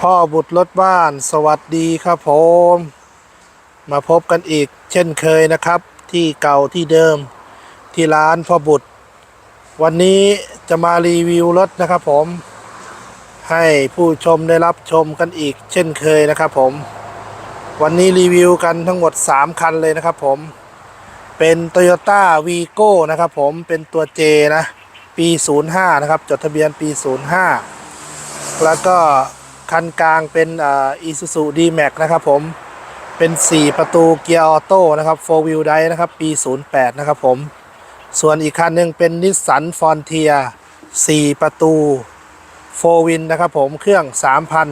พ่อบุตรรถบ้านสวัสดีครับผม มาพบกันอีกเช่นเคยนะครับ ที่เก่าที่เดิมที่ร้านพ่อบุตร วันนี้จะมารีวิวรถนะครับผม ให้ผู้ชมได้รับชมกันอีกเช่นเคยนะครับผม วันนี้รีวิวกันทั้งหมด 3 คันเลยนะครับผม เป็น Toyota Vigo นะครับผมเป็นตัว J นะ ปี 05 นะครับ จดทะเบียนปี 05 แล้วก็ คันกลางเป็นอ่า Isuzu D-Max นะครับผม เป็น 4 ประตูเกียร์ออโต้นะครับ4 wheel drive นะครับ ปี 08 นะครับผม ส่วนอีกคันหนึ่งเป็น Nissan Frontier 4ประตู4 win นะครับผม เครื่อง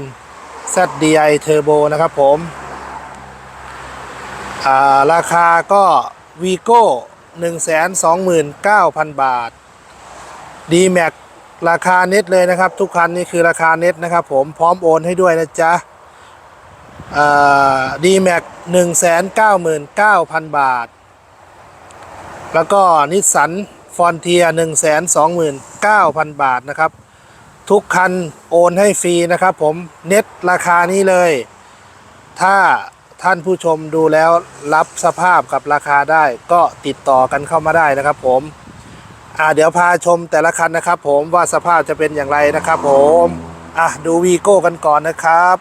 3,000 ZDI Turbo นะครับผมาราคาก็ Vigo 129,000 บาท D-Max ราคาเน็ตเลยนะครับ ทุกคันนี่คือราคาเน็ตนะครับผมพร้อมโอนให้ด้วยนะจ๊ะดีแม็กหนึ่งแสนเก้าหมื่นเก้าพันบาท แล้วก็นิสสันฟอนเทียหนึ่งแสนสองหมื่นเก้าพันบาทนะครับ ทุกคันโอนให้ฟรีนะครับผมเน็ตราคานี้เลย ถ้าท่านผู้ชมดูแล้วรับสภาพกับราคาได้ก็ติดต่อกันเข้ามาได้นะครับผม อ่าเดี๋ยวพาชมแต่ละคันนะครับ ผมว่าสภาพจะเป็นอย่างไรนะครับ ผมอะดูวีโก้กันก่อนนะครับ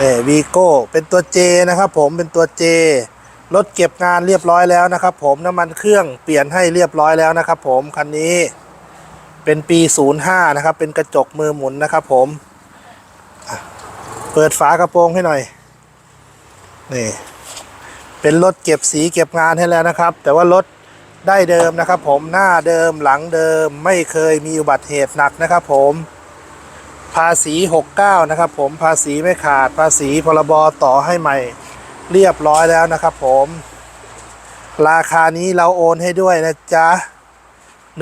นี่วีโก้เป็นตัว J นะครับ ผมเป็นตัว J รถเก็บงานเรียบร้อยแล้วนะครับ ผมน้ำมันเครื่องเปลี่ยนให้เรียบร้อยแล้วนะครับ ผมคันนี้เป็นปี 05 นะครับ เป็นกระจกมือหมุนนะครับผม เปิดฝากระโปรงให้หน่อย นี่ เป็นรถเก็บสีเก็บงานให้แล้วนะครับ แต่ว่ารถได้เดิมนะครับ ผมหน้าเดิมหลังเดิมไม่เคยมีอุบัติเหตุหนักนะครับผมภาษี 69 นะครับผมภาษีไม่ขาดภาษีพรบต่อให้ใหม่เรียบร้อยแล้วนะครับผม ราคานี้เราโอนให้ด้วยนะจ๊ะ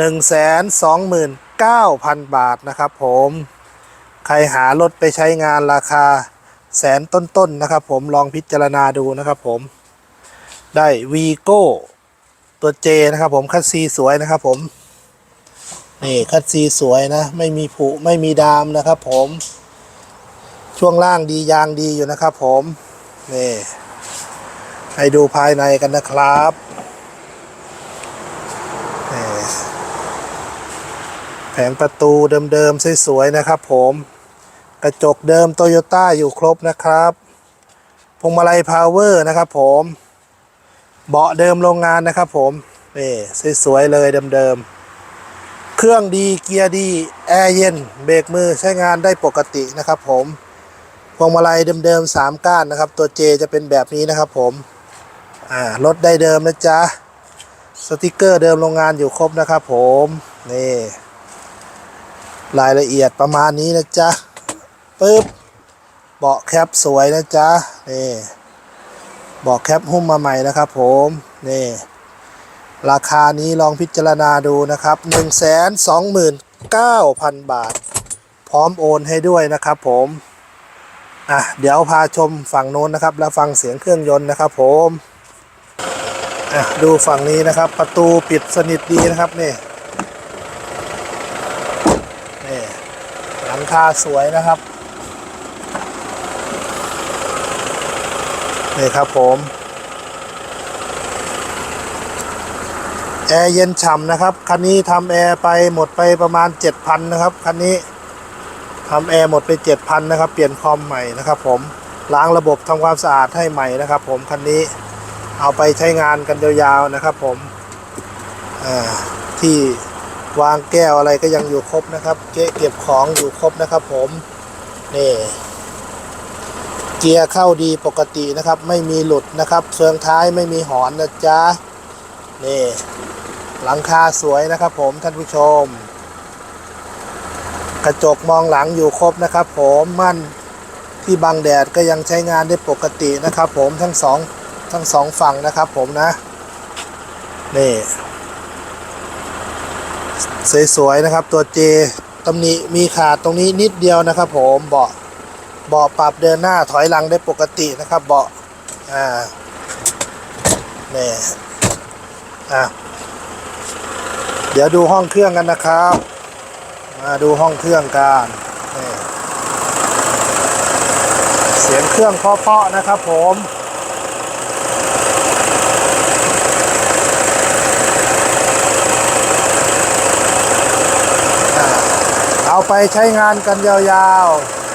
129,000 บาทนะครับผมใครหารถไปใช้งานราคาแสนต้นๆนะครับผมลองพิจารณาดูนะครับผม ได้วีโก้ตัวเจนะครับผมคัดซีสวยนะครับผมนี่คัดซีสวยนะ ไม่มีผุไม่มีดามนะครับผมช่วงล่างดียางดีอยู่นะครับผมนี่ให้ดูภายในกันนะครับแผงประตูเดิมๆสวยๆนะครับผมกระจกเดิมโตโยต้าอยู่ครบนะครับพวงมาลัยพาวเวอร์นะครับผม เบาะเดิมโรงงานนะครับผมนี่สวยๆเลยเดิมๆเครื่องดีเกียร์ดีแอร์เย็นเบรกมือใช้งานได้ปกตินะครับผมพวงมาลัยเดิมๆสามก้านนะครับ ตัวเจจะเป็นแบบนี้นะครับผมอ่ารถได้เดิมนะจ๊ะสติกเกอร์เดิมโรงงานอยู่ครบนะครับผมนี่รายละเอียดประมาณนี้นะจ๊ะปึ๊บเบาะแคปสวยนะจ๊ะนี่ บอกแคปหุ้มมาใหม่นะครับผมนี่ราคานี้ลองพิจารณาดูนะครับ 1 2 9 0 0 0 บาท พร้อมโอนให้ด้วยนะครับผมอะเดี๋ยวพาชมฝั่งโน้นนะครับ แล้วฟังเสียงเครื่องยนต์นะครับผมอะดูฝั่งนี้นะครับ ประตูปิดสนิทดีนะครับนี่นี่หลังคาสวยนะครับ นี่ครับผมแอร์เย็นฉ่ำนะครับ คันนี้ทำแอร์ไปหมดไปประมาณ 7,000 นะครับ คันนี้ทำแอร์หมดไป 7,000 นะครับ เปลี่ยนคอมใหม่นะครับผมล้างระบบทำความสะอาดให้ใหม่นะครับผมคันนี้เอาไปใช้งานกันยาวๆนะครับผมที่วางแก้วอะไรก็ยังอยู่ครบนะครับ เก๊เก็บของอยู่ครบนะครับผมนี่ เกียร์เข้าดีปกตินะครับ ไม่มีหลุดนะครับเฟืองท้ายไม่มีหอนนะจ๊ะนี่หลังคาสวยนะครับผมท่านผู้ชม กระจกมองหลังอยู่ครบนะครับ ผมมั่นที่บังแดดก็ยังใช้งานได้ปกตินะครับ ผมทั้งสองทั้งสองฝั่งนะครับ ผมนะนี่สวยๆนะครับตัวเจตำหนิมีขาดตรงนี้นิดเดียวนะครับ ผมเบาะ เบาะปรับเดินหน้าถอยหลังได้ปกตินะครับเบาะอ่านี่อะเดี๋ยวดูห้องเครื่องกันนะครับมาดูห้องเครื่องกันเสียงเครื่องเพาะๆนะครับผมเอาไปใช้งานกันยาวๆ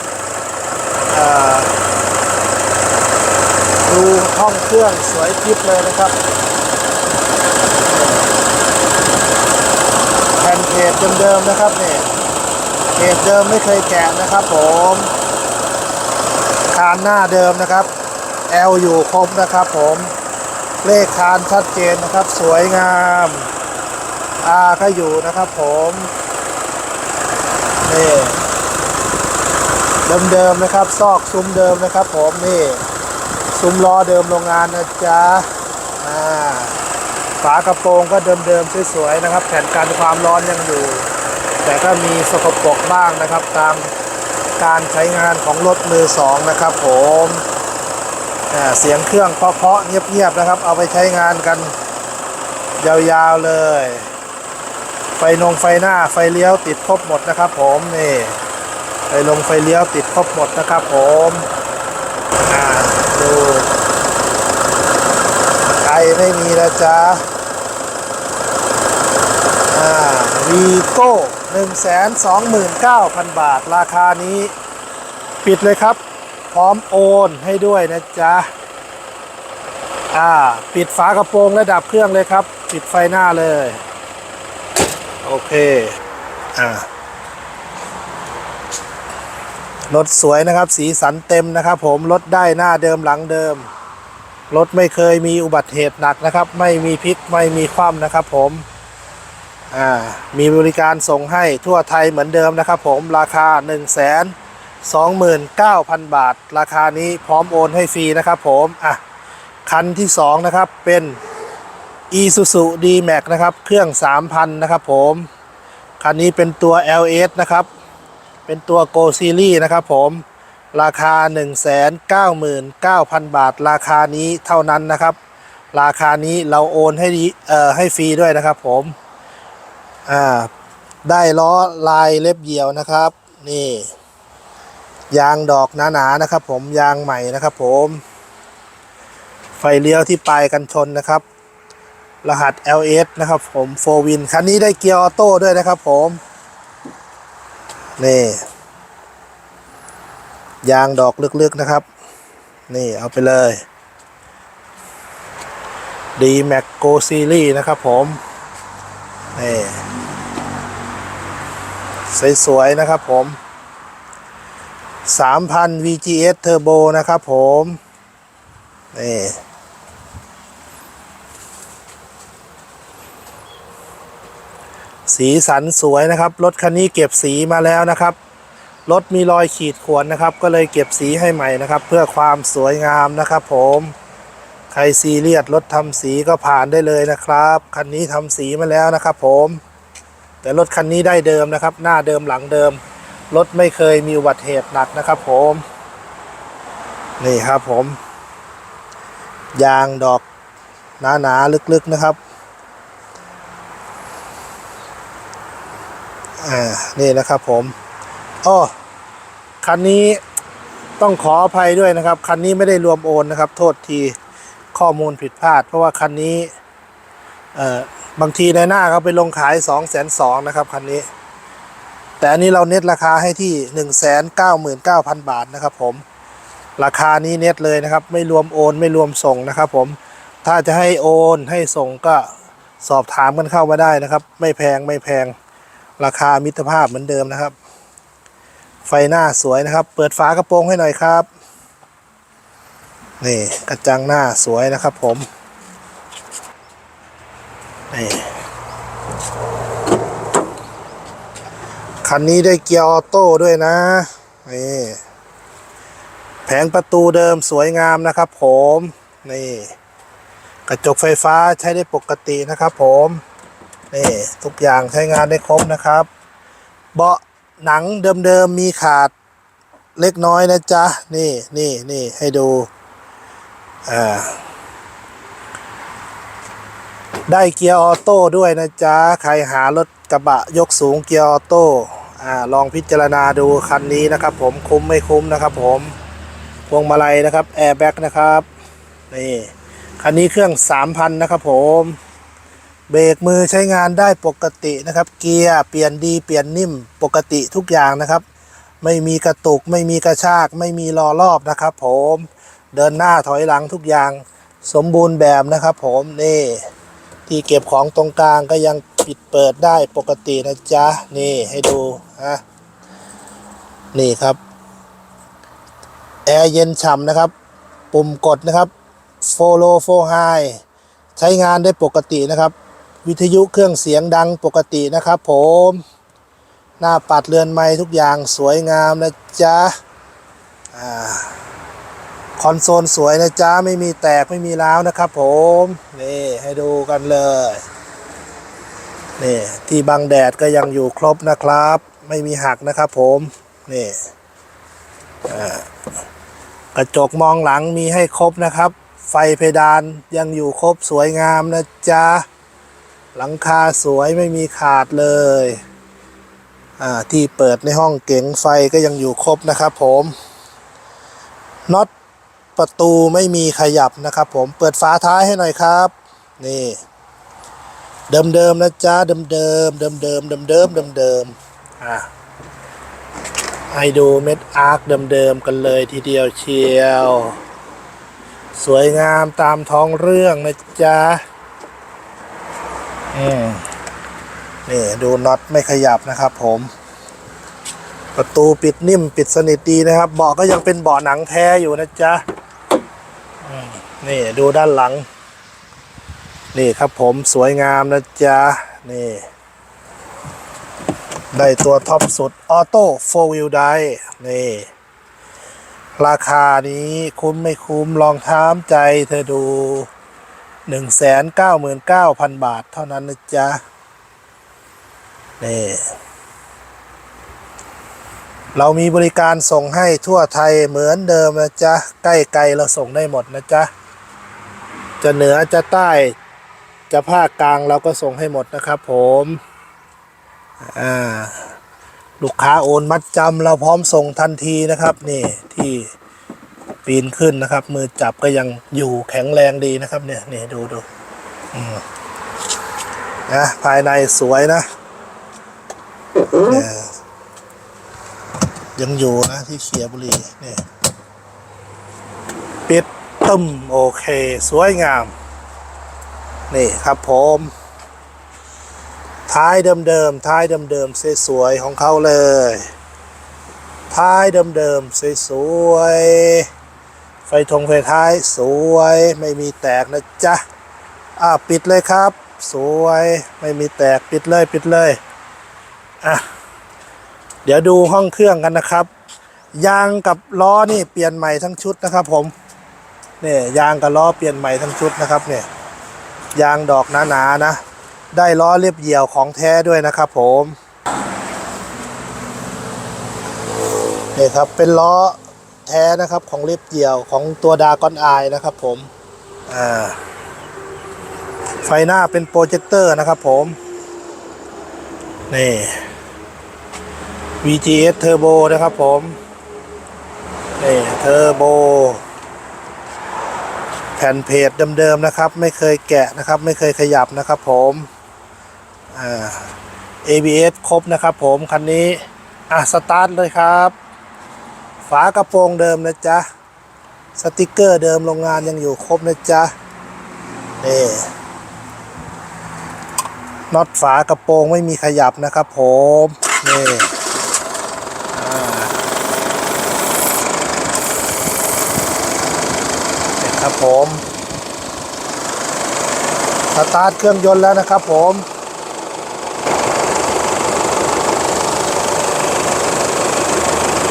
ดูห้องเครื่องสวยคลิปเลยนะครับ แผ่นเพจเดิมๆนะครับเนี่ยเพจเดิมไม่เคยแกะนะครับผมคานหน้าเดิมนะครับ L อยู่ครบนะครับผมเลขคานชัดเจนนะครับ สวยงาม R ก็อยู่นะครับผมนี่ เดิมๆนะครับ ซอกซุ้มเดิมนะครับผมนี่ซุ้มล้อเดิมโรงงานนะจ๊ะฝากระโปรงก็เดิมๆสวยๆนะครับ แผ่นกันความร้อนยังอยู่ แต่ก็มีสกปรกบ้างนะครับ ตามการใช้งานของรถมือสองนะครับ ผมเสียงเครื่องเพาะๆเงียบๆนะครับ เอาไปใช้งานกันยาวๆเลย ไฟนงไฟหน้าไฟเลี้ยวติดครบหมดนะครับ ผมนี่ไฟลงไฟเลี้ยวติด ครบหมดนะครับผมอ่าดูไอไม่มีนะจ๊ะอ่าวีโก้หนึ่งแสนสองหมื่นเก้าพันบาทราคานี้ ปิดเลยครับ พร้อมโอนให้ด้วยนะจ๊ะอ่าปิดฝากระโปรงและดับเครื่องเลยครับ ปิดไฟหน้าเลย โอเค อ่า รถสวยนะครับ สีสันเต็มนะครับ ผมรถได้หน้าเดิมหลังเดิม รถไม่เคยมีอุบัติเหตุหนักนะครับ ไม่มีพลิกไม่มีคว่ำนะครับผมอ่ามีบริการส่งให้ทั่วไทยเหมือนเดิมนะครับ ผมราคา 1 2 9 0 0 0 บาท ราคานี้พร้อมโอนให้ฟรีนะครับ ผมอะคันที่ 2 นะครับเป็น Isuzu D-Max นะครับ เครื่อง 3,000 นะครับผม คันนี้เป็นตัว LS นะครับ เป็นตัว Go Series นะครับผมราคา 199,000 บาท ราคานี้เท่านั้นนะครับ ราคานี้เราโอนให้ดีเอ่อให้ฟรีด้วยนะครับผมอ่าได้ล้อลายเล็บเหยี่ยวนะครับ นี่ ยางดอกหนาๆนะครับ ผมยางใหม่นะครับ ผม ไฟเลี้ยวที่ปลายกันชนนะครับ รหัส LS นะครับ ผมโฟวินคันนี้ได้เกียร์ออโต้ด้วยนะครับ ผม นี่ ยางดอกลึกๆนะครับ นี่เอาไปเลย D Max Go Series นะครับผม นี่สวยๆนะครับผม 3,000 VGS Turbo นะครับผม นี่ สีสันสวยนะครับ รถคันนี้เก็บสีมาแล้วนะครับ รถมีรอยขีดข่วนนะครับ ก็เลยเก็บสีให้ใหม่นะครับ เพื่อความสวยงามนะครับ ผม ใครซีเรียสรถทำสีก็ผ่านได้เลยนะครับ คันนี้ทำสีมาแล้วนะครับ ผม แต่รถคันนี้ได้เดิมนะครับ หน้าเดิมหลังเดิม รถไม่เคยมีอุบัติเหตุหนักนะครับ ผม นี่ครับผม ยางดอกหนาๆลึกๆนะครับ อ่า นี่นะครับผมอ้อคันนี้ต้องขออภัยด้วยนะครับ คันนี้ไม่ได้รวมโอนนะครับ โทษทีข้อมูลผิดพลาด เพราะว่าคันนี้เอ่อบางทีในหน้าเขาไปลงขาย2องแสนสองนะครับคันนี้ แต่อันนี้เราเน็ตราคาให้ที่1นึ่งแสนเก้าหมื่นเก้าพันบาทนะครับ ผม ราคานี้เน็ตเลยนะครับ ไม่รวมโอนไม่รวมส่งนะครับ ผม ถ้าจะให้โอนให้ส่งก็สอบถามกันเข้ามาได้นะครับ ไม่แพงไม่แพง ราคามิตรภาพเหมือนเดิมนะครับ ไฟหน้าสวยนะครับ เปิดฝากระโปรงให้หน่อยครับ นี่กระจังหน้าสวยนะครับผมนี่คันนี้ได้เกียร์ออโต้ด้วยนะนี่แผงประตูเดิมสวยงามนะครับผม นี่ กระจกไฟฟ้าใช้ได้ปกตินะครับผม นี่ทุกอย่างใช้งานได้ครบนะครับ เบาะหนังเดิมๆมีขาดเล็กน้อยนะจ๊ะ นี่นี่นี่ให้ดูอ่าได้เกียร์ออโต้ด้วยนะจ๊ะ ใครหารถกระบะยกสูงเกียร์ออโต้อ่าลองพิจารณาดูคันนี้นะครับ ผมคุ้มไม่คุ้มนะครับ ผมพวงมาลัยนะครับแอร์แบ็กนะครับนี่คันนี้เครื่อง 3,000 นะครับผม เบรกมือใช้งานได้ปกตินะครับ เกียร์เปลี่ยนดีเปลี่ยนนิ่มปกติทุกอย่างนะครับ ไม่มีกระตุกไม่มีกระชาก ไม่มีล้อรอบนะครับ ผมเดินหน้าถอยหลังทุกอย่างสมบูรณ์แบบนะครับ ผมนี่ ที่เก็บของตรงกลางก็ยังปิดเปิดได้ปกตินะจ๊ะนี่ให้ดูนะนี่ครับแอร์เย็นฉ่ำนะครับ ปุ่มกดนะครับ follow for high ใช้งานได้ปกตินะครับ วิทยุเครื่องเสียงดังปกตินะครับผม หน้าปัดเรือนไม้ทุกอย่างสวยงามนะจ๊ะอคอนโซลสวยนะจ๊ะ ไม่มีแตกไม่มีร้าวนะครับผม นี่ ให้ดูกันเลย นี่ ที่บังแดดก็ยังอยู่ครบนะครับ ไม่มีหักนะครับผม นี่กระจกมองหลังมีให้ครบนะครับ ไฟเพดานยังอยู่ครบสวยงามนะจ๊ะ หลังคาสวยไม่มีขาดเลยอ่าที่เปิดในห้องเก๋งไฟก็ยังอยู่ครบนะครับผมน็อตประตูไม่มีขยับนะครับผมเปิดฝาท้ายให้หน่อยครับ นี่ เดิมเดิมๆนะจ๊ะเดิมเดิมเดิมเดิมเดิมเดิมเดิมเดิมๆอะให้ดูเม็ดอาร์คเดิมเดิมๆกันเลยทีเดียวเชียว สวยงามตามท้องเรื่องนะจ๊ะ อืมนี่ดูน็อตไม่ขยับนะครับ ผม ประตูปิดนิ่มปิดสนิทดีนะครับ เบาะก็ยังเป็นเบาะหนังแท้อยู่นะจ๊ะนี่ดูด้านหลัง นี่ครับผมสวยงามนะจ๊ะ นี่ ได้ตัวท็อปสุดออโต้โฟวิลไดนี่ ราคานี้คุ้มไม่คุ้มลองถามใจเธอดู 199,000บาทเท่านั้นนะจ๊ะ นี่ เรามีบริการส่งให้ทั่วไทยเหมือนเดิมนะจ๊ะ ใกล้ไกลเราส่งได้หมดนะจ๊ะ จะเหนือจะใต้จะภาคกลางเราก็ส่งให้หมดนะครับผมอ่าลูกค้าโอนมัดจำเราพร้อมส่งทันทีนะครับ นี่ที่ ปีนขึ้นนะครับ มือจับก็ยังอยู่แข็งแรงดีนะครับ เนี่ยนี่ดูดูนะภายในสวยนะเนี่ยยังอยู่นะที่เขียบุรีนี่ปิดตึมโอเค สวยงาม นี่ครับผม ท้ายเดิมๆท้ายเดิมๆสวยๆของเขาเลย ท้ายเดิมๆ สวยๆ ไฟทงไฟท้ายสวย ไม่มีแตกนะจ๊ะ อะ ปิดเลยครับ สวย ไม่มีแตกปิดเลยปิดเลย อะ เดี๋ยวดูห้องเครื่องกันนะครับ ยางกับล้อนี่เปลี่ยนใหม่ทั้งชุดนะครับผม เนี่ยยางกับล้อเปลี่ยนใหม่ทั้งชุดนะครับเนี่ย ยางดอกหนาๆนะ ได้ล้อเรียบเหี่ยวของแท้ด้วยนะครับผม นี่ครับเป็นล้อแท้นะครับของเรียบเหยี่ยวของตัวดากอนอายนะครับผมอ่าไฟหน้าเป็นโปรเจคเตอร์นะครับผมนี่ VGS Turbo นะครับผมนี่เทอร์โบแผ่นเพจเดิมๆนะครับ ไม่เคยแกะนะครับ ไม่เคยขยับนะครับผมอ่า ABS ครบนะครับผม คันนี้ อะ สตาร์ทเลยครับ ฝากระโปรงเดิมนะจ๊ะ สติกเกอร์เดิมโรงงานยังอยู่ครบนะจ๊ะนี่น็อตฝากระโปรงไม่มีขยับนะครับผมนี่ครับผม สตาร์ทเครื่องยนต์แล้วนะครับผม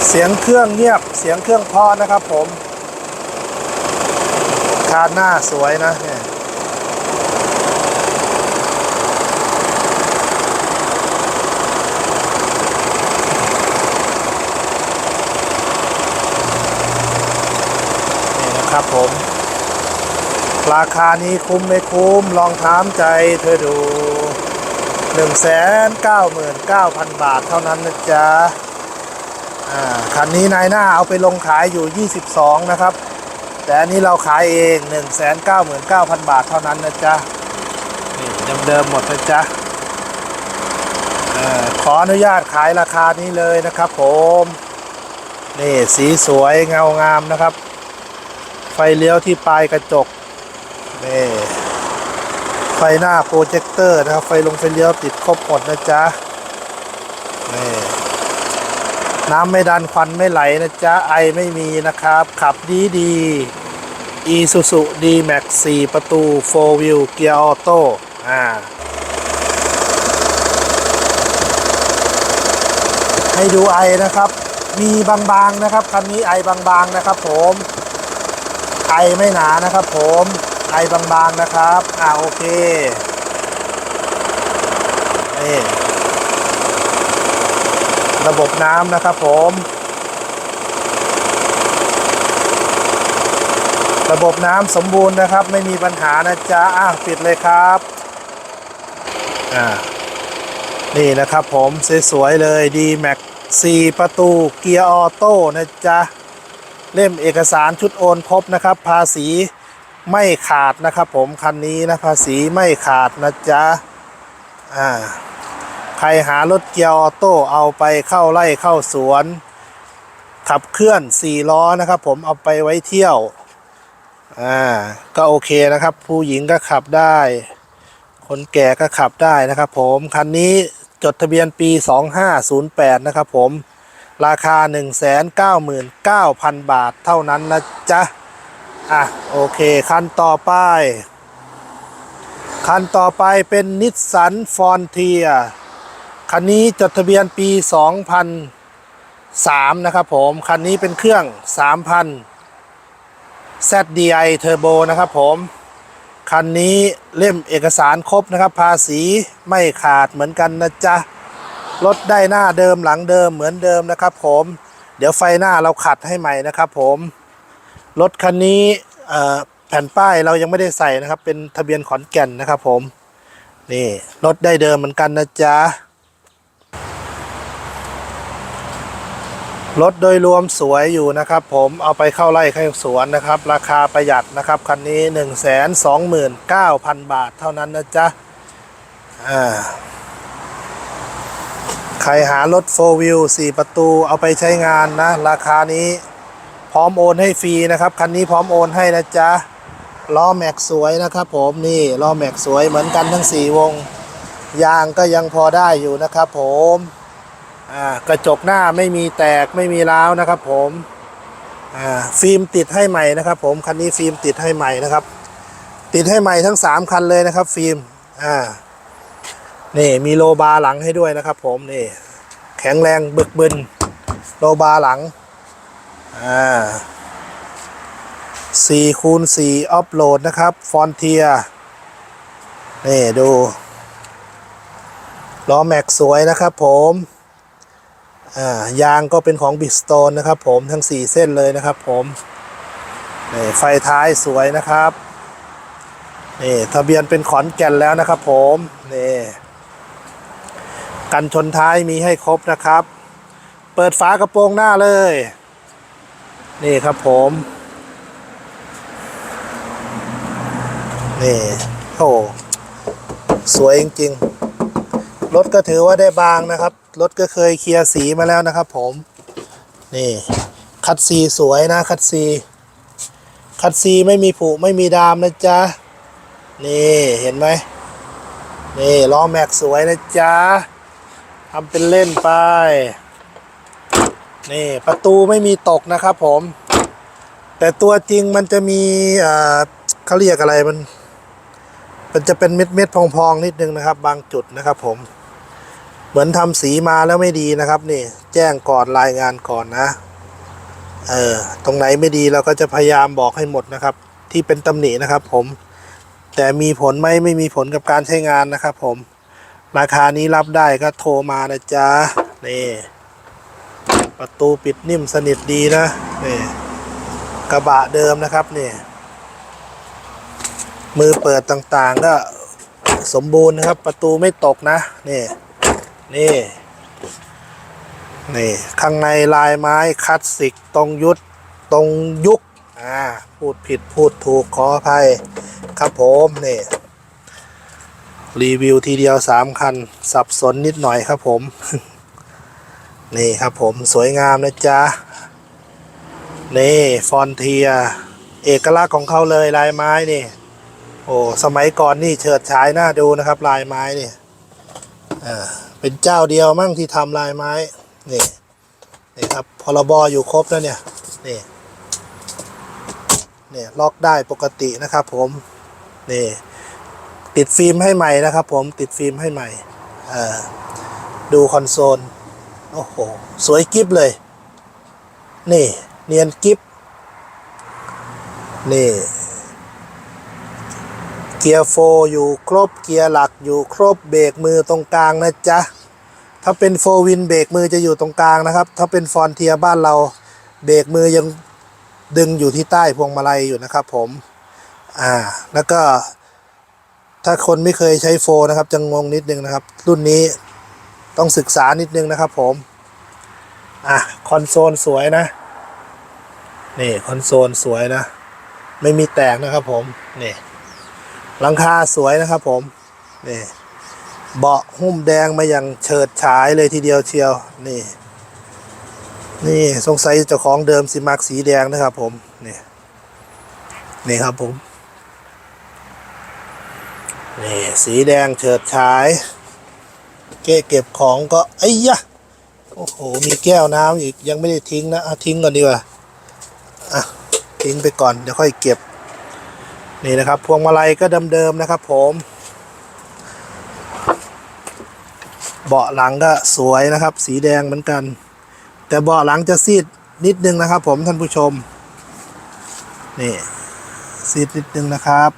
เสียงเครื่องเงียบเสียงเครื่องพอนะครับผมคานหน้าสวยนะเนี่ยนี่นะครับผม ราคานี้คุ้มไม่คุ้ม ลองถามใจเธอดู 199,000 บาทเท่านั้นนะจ๊ะ คันนี้นายหน้าเอาไปลงขายอยู่ 22 นะครับ แต่อันนี้เราขายเอง 199,000 บาทเท่านั้นนะจ๊ะ นี่เดิมๆหมดนะจ๊ะออขออนุญาตขายราคานี้เลยนะครับผม นี่สีสวยเงางามนะครับ ไฟเลี้ยวที่ปลายกระจก นี่ไฟหน้าโปรเจคเตอร์นะครับ ไฟลงไฟเลี้ยวติดครบหมดนะจ๊ะ นี่ น้ำไม่ดันควันไม่ไหลนะจ๊ะไอไม่มีนะครับ ขับดีดีอีซูซูดีแม็ก4ประตู4 wheel เกียร์ออโต้อ่าให้ดูไอนะครับ มีบางๆนะครับคันนี้ไอบางๆนะครับ ผมไอไม่หนานะครับ ผมไอบางๆนะครับ อ่าโอเคนี่ ระบบน้ำนะครับผม ระบบน้ำสมบูรณ์นะครับ ไม่มีปัญหานะจ๊ะอะปิดเลยครับอ่านี่นะครับผมสวยๆเลย D Max 4ประตูเกียร์ออโต้นะจ๊ะ เล่มเอกสารชุดโอนครบนะครับ ภาษีไม่ขาดนะครับผม คันนี้นะภาษีไม่ขาดนะจ๊ะ อ่า รหารถเกียร์ออโต้เอาไปเข้าไร่เข้าสวน ขับเคลื่อน 4 ล้อนะครับ ผมเอาไปไว้เที่ยว อ่า ก็โอเคนะครับ ผู้หญิงก็ขับได้ คนแก่ก็ขับได้นะครับ ผมคันนี้จดทะเบียนปี 2508 นะครับผมราคา 199,000 บาทเท่านั้นนะจ๊ะ อะ โอเค คันต่อไป คันต่อไปเป็นนิสสันฟอนเทีย คันนี้จดทะเบียนปี 2003 นะครับผม คันนี้เป็นเครื่อง 3,000 ZDI Turbo นะครับผม คันนี้เล่มเอกสารครบนะครับ ภาษีไม่ขาดเหมือนกันนะจ๊ะ รถได้หน้าเดิมหลังเดิมเหมือนเดิมนะครับผม เดี๋ยวไฟหน้าเราขัดให้ใหม่นะครับผม รถคันนี้แผ่นป้ายเรายังไม่ได้ใส่นะครับ เป็นทะเบียนขอนแก่นนะครับผมนี่รถได้เดิมเหมือนกันนะจ๊ะ รถโดยรวมสวยอยู่นะครับ ผมเอาไปเข้าไร่เข้าสวนนะครับ ราคาประหยัดนะครับ คันนี้ 1 2 9 0 0 0 บาทเท่านั้นนะจ๊ะอ่าใครหารถ4 wheel 4 ประตูเอาไปใช้งานนะ ราคานี้พร้อมโอนให้ฟรีนะครับ คันนี้พร้อมโอนให้นะจ๊ะล้อแม็กสวยนะครับ ผมนี่ล้อแม็กสวยเหมือนกันทั้ง 4 วง ยางก็ยังพอได้อยู่นะครับ ผม กระจกหน้าไม่มีแตกไม่มีร้าวนะครับ ผมฟิล์มติดให้ใหม่นะครับ ผมคันนี้ฟิล์มติดให้ใหม่นะครับ ติดให้ใหม่ทั้ง 3 คันเลยนะครับ ฟิล์มอ่านี่มีโลบาหลังให้ด้วยนะครับ ผมนี่แข็งแรงบึกบึนโลบาหลังอ่าสี่คูณสี่ออฟโหลดนะครับฟอนเทียนี่ดูล้อแม็กสวยนะครับผม ยางก็เป็นของบิสโตนนะครับผมทั้ง 4 เส้นเลยนะครับผมนี่ไฟท้ายสวยนะครับนี่ทะเบียนเป็นขอนแก่นแล้วนะครับผมนี่กันชนท้ายมีให้ครบนะครับ เปิดฝากระโปรงหน้าเลย นี่ครับผมนี่โอ้สวยจริงๆรถก็ถือว่าได้บางนะครับ รถก็เคยเคลียร์สีมาแล้วนะครับผม นี่ คัดซีสวยนะ คัดซีคัดซีไม่มีผุไม่มีดามนะจ๊ะ นี่เห็นไหมนี่ล้อแม็กสวยนะจ๊ะทำเป็นเล่นไป นี่ประตูไม่มีตกนะครับผม แต่ตัวจริงมันจะมีเขาเรียกอะไรมัน มันจะเป็นเม็ดเม็ดพองๆนิดนึงนะครับ บางจุดนะครับผม เหมือนทำสีมาแล้วไม่ดีนะครับนี่แจ้งก่อนรายงานก่อนนะเออตรงไหนไม่ดีเราก็จะพยายามบอกให้หมดนะครับ ที่เป็นตำหนินะครับผม แต่มีผลไหมไม่มีผลกับการใช้งานนะครับผม ราคานี้รับได้ก็โทรมานะจ๊ะนี่ประตูปิดนิ่มสนิทดีนะนี่กระบะเดิมนะครับนี่มือเปิดต่างๆก็สมบูรณ์นะครับ ประตูไม่ตกนะนี่ นี่ นี่ ข้างในลายไม้คลาสสิกตรงยุทธตรงยุค อ่า พูดผิดพูดถูกขออภัย ครับผมนี่ รีวิวทีเดียวสามคัน สับสนนิดหน่อยครับผม นี่ครับผมสวยงามนะจ๊ะ นี่ ฟอนเทีย เอกลักษณ์ของเขาเลยลายไม้นี่โอ้ สมัยก่อนนี่เฉิดฉายน่าดูนะครับ ลายไม้นี่อ่า เป็นเจ้าเดียวมั่งที่ทำลายไม้ นี่นี่ครับพรบอยู่ครบแล้วเนี่ย นี่เนี่ยล็อกได้ปกตินะครับผม นี่ติดฟิล์มให้ใหม่นะครับผมติดฟิล์มให้ใหม่เออดูคอนโซล โอ้โห สวยกิฟเลย นี่ เนียนกิฟนี่ เกียร์โฟร์อยู่ครบเกียร์หลักอยู่ครบเบรกมือตรงกลางนะจ๊ะ ถ้าเป็นโฟวินเบรกมือจะอยู่ตรงกลางนะครับ ถ้าเป็นฟอนเทียบ้านเราเบรกมือยังดึงอยู่ที่ใต้พวงมาลัยอยู่นะครับ ผม อ่า แล้วก็ ถ้าคนไม่เคยใช้โฟนะครับ จะงงนิดนึงนะครับ รุ่นนี้ต้องศึกษานิดนึงนะครับ ผม อะคอนโซลสวยนะ นี่คอนโซลสวยนะ ไม่มีแตกนะครับ ผม นี่หลังคาสวยนะครับ ผม นี่ เบาะหุ้มแดงมาอย่างเฉิดฉายเลยทีเดียวเชียวนี่ นี่สงสัยเจ้าของเดิมสิมักสีแดงนะครับผมนี่นี่ครับผมนี่สีแดงเฉิดฉาย เก้เก็บของก็ไอ้ยะโอ้โหมีแก้วน้ำอีกยังไม่ได้ทิ้งนะอะทิ้งก่อนดีกว่าอะทิ้งไปก่อนเดี๋ยวค่อยเก็บนี่นะครับ พวงมาลัยก็เดิมๆนะครับผม เบาะหลังก็สวยนะครับ สีแดงเหมือนกัน แต่เบาะหลังจะซีดนิดนึงนะครับ ผมท่านผู้ชม นี่ซีดนิดนึงนะครับ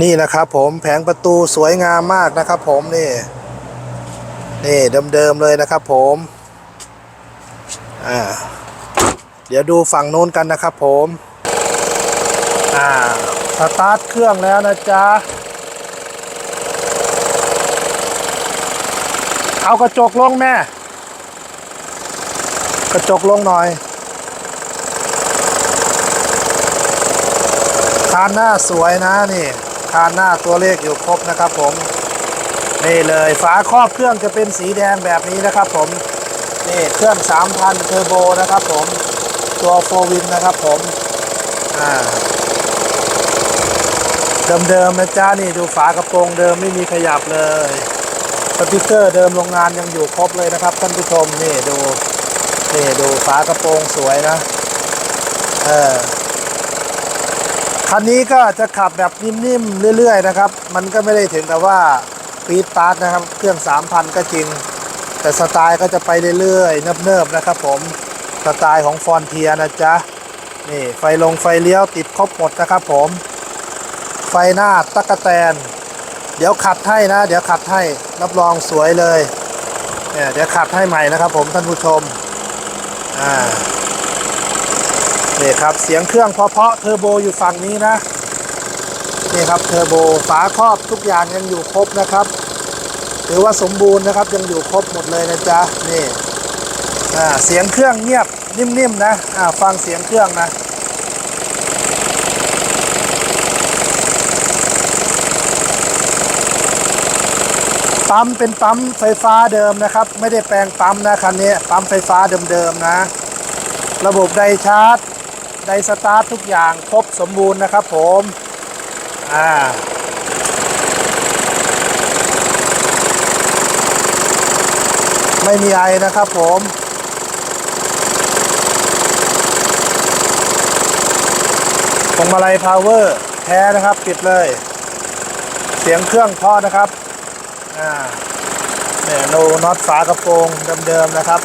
นี่นะครับ ผมแผงประตูสวยงามมากนะครับ ผมนี่นี่เดิมๆเลยนะครับ ผมอ่าเดี๋ยวดูฝั่งโน้นกันนะครับ ผม อ่าสตาร์ทเครื่องแล้วนะจ๊ะ เอากระจกลงแม่ กระจกลงหน่อยคานหน้าสวยนะนี่คานหน้าตัวเลขอยู่ครบนะครับผม นี่เลยฝาครอบเครื่องจะเป็นสีแดงแบบนี้นะครับผม นี่เครื่อง 3,000 เทอร์โบนะครับผม ตัวโฟวินนะครับผม อ่า เดิมๆนะจ๊ะนี่ดูฝากระโปรงเดิมไม่มีขยับเลยสติกเกอร์เดิมโรงงานยังอยู่ครบเลยนะครับท่านผู้ชมนี่ดูนี่ดูฝากระโปรงสวยนะเออคันนี้ก็จะขับแบบนิ่มๆเรื่อยๆนะครับ มันก็ไม่ได้ถึงกับว่าปี๊ดปาร์ตนะครับเครื่อง 3,000 ก็จริง แต่สไตล์ก็จะไปเรื่อยๆเนิบๆนะครับผมสไตล์ของฟอนเทียนะจ๊ะนี่ไฟลงไฟเลี้ยวติดครบหมดนะครับผม ไฟหน้าตะกะแตน เดี๋ยวขัดให้นะ เดี๋ยวขัดให้รับรองสวยเลยเนี่ยเดี๋ยวขัดให้ใหม่นะครับ ผมท่านผู้ชมอ่านี่ครับเสียงเครื่องเพาะเทอร์โบอยู่ฝั่งนี้นะนี่ครับเทอร์โบฝาครอบทุกอย่างยังอยู่ครบนะครับถือว่าสมบูรณ์นะครับยังอยู่ครบหมดเลยนะจ๊ะนี่อ่าเสียงเครื่องเงียบนิ่มๆนะอ่าฟังเสียงเครื่องนะ ปั๊มเป็นปั๊มไฟฟ้าเดิมนะครับ ไม่ได้แปลงปั๊มนะคันนี้ปั๊มไฟฟ้าเดิมๆนะ ระบบไดชาร์จไดสตาร์ททุกอย่างครบสมบูรณ์นะครับผมอ่าไม่มีไอนะครับผมพวงมาลัยพาวเวอร์แท้นะครับ ปิดเลย เสียงเครื่องเพอนะครับ อ่าเนี่ยโนน็อตฝากระโปรงเดิมๆนะครับ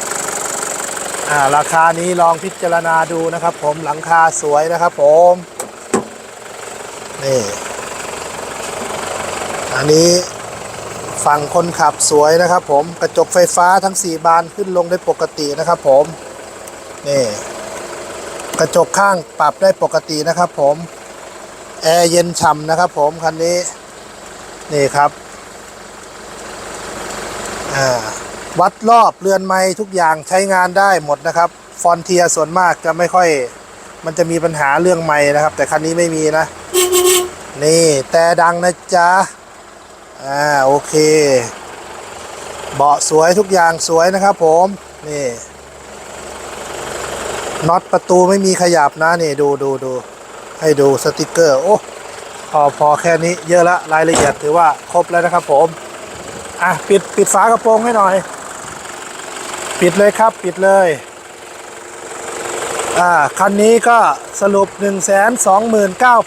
อ่าราคานี้ลองพิจารณาดูนะครับ ผมหลังคาสวยนะครับ ผมนี่อันนี้ฝั่งคนขับสวยนะครับ ผมกระจกไฟฟ้าทั้ง 4 บานขึ้นลงได้ปกตินะครับ ผมนี่กระจกข้างปรับได้ปกตินะครับ ผมแอร์เย็นฉ่ำนะครับ ผมคันนี้นี่ครับ วัดรอบเรือนไม้ทุกอย่างใช้งานได้หมดนะครับ ฟอนเทียส่วนมากจะไม่ค่อย มันจะมีปัญหาเรื่องไม้นะครับ แต่คันนี้ไม่มีนะ นี่แต่ดังนะจ๊ะ อ่าโอเค เบาะสวยทุกอย่างสวยนะครับผม นี่น็อตประตูไม่มีขยับนะนี่ดูดูดูให้ดูสติกเกอร์ โอ้พอพอแค่นี้เยอะละรายละเอียดถือว่าครบแล้วนะครับผม อะปิดปิดฝากระโปรงให้หน่อย ปิดเลยครับปิดเลย อ่าคันนี้ก็สรุป 1 2 9 0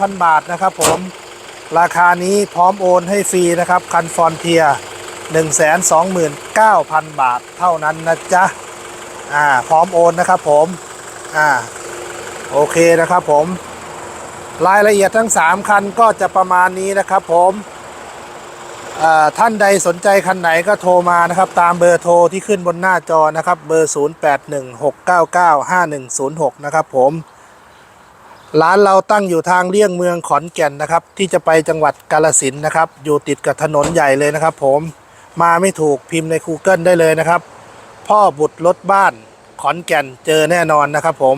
0 0 บาทนะครับผม ราคานี้พร้อมโอนให้ฟรีนะครับ คันฟอนเทีย129,000 บาทเท่านั้นนะจ๊ะ อ่า พร้อมโอนนะครับผม อ่า โอเคนะครับผม รายละเอียดทั้ง 3 คันก็จะประมาณนี้นะครับผม ท่านใดสนใจคันไหนก็โทรมานะครับ ตามเบอร์โทรที่ขึ้นบนหน้าจอนะครับ เบอร์ 0816995106 นะครับผม ร้านเราตั้งอยู่ทางเลี่ยงเมืองขอนแก่นนะครับ ที่จะไปจังหวัดกาลสินนะครับ อยู่ติดกับถนนใหญ่เลยนะครับผม มาไม่ถูกพิมพ์ใน Google ได้เลยนะครับ พ่อบุตรรถบ้านขอนแก่นเจอแน่นอนนะครับผม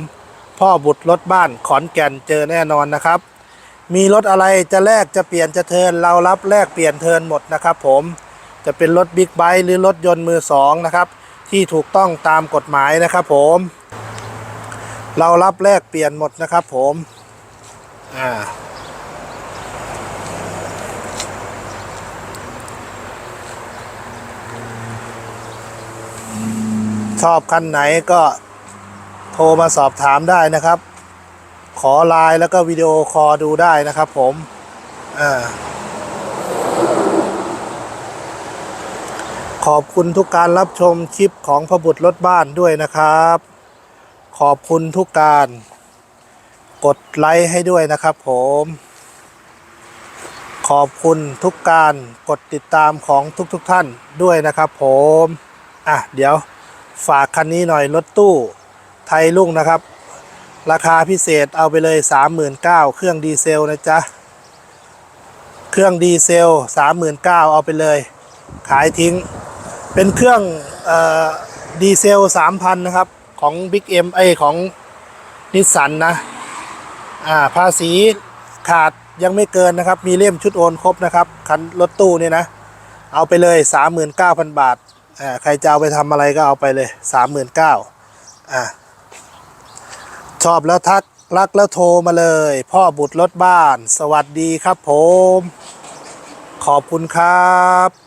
พ่อบุตรรถบ้านขอนแก่นเจอแน่นอนนะครับ มีรถอะไรจะแลกจะเปลี่ยนจะเทินเรารับแลกเปลี่ยนเทินหมดนะครับผมจะเป็นรถบิ๊กไบค์หรือรถยนต์มือสองนะครับที่ถูกต้องตามกฎหมายนะครับผมเรารับแลกเปลี่ยนหมดนะครับผมอ่าชอบคันไหนก็โทรมาสอบถามได้นะครับ ขอไลน์แล้วก็วิดีโอคอลดูได้นะครับผมอ่าขอบคุณทุกการรับชมคลิปของพระบุตรรถบ้านด้วยนะครับ ขอบคุณทุกการ กดไลค์ให้ด้วยนะครับผม ขอบคุณทุกการกดติดตามของทุกๆทท่านด้วยนะครับผม อะ เดี๋ยวฝากคันนี้หน่อยรถตู้ไทยลุ่งนะครับ ราคาพิเศษเอาไปเลย 39,000เครื่องดีเซลนะจ๊ะ เครื่องดีเซล 39,000เอาไปเลย ขายทิ้ง เป็นเครื่องออดีเซล 3,000 นะครับ ของ Big M ไอของนิสสันนะ อ่า ภาษีขาดยังไม่เกินนะครับ มีเล่มชุดโอนครบนะครับ คันรถตู้เนี่ยนะ เอาไปเลย 39,000 บาท อ่า ใครจะเอาไปทำอะไรก็เอาไปเลย 39,000อ่า ชอบแล้วทักรักแล้วโทรมาเลย พ่อบุตรรถบ้าน สวัสดีครับผม ขอบคุณครับ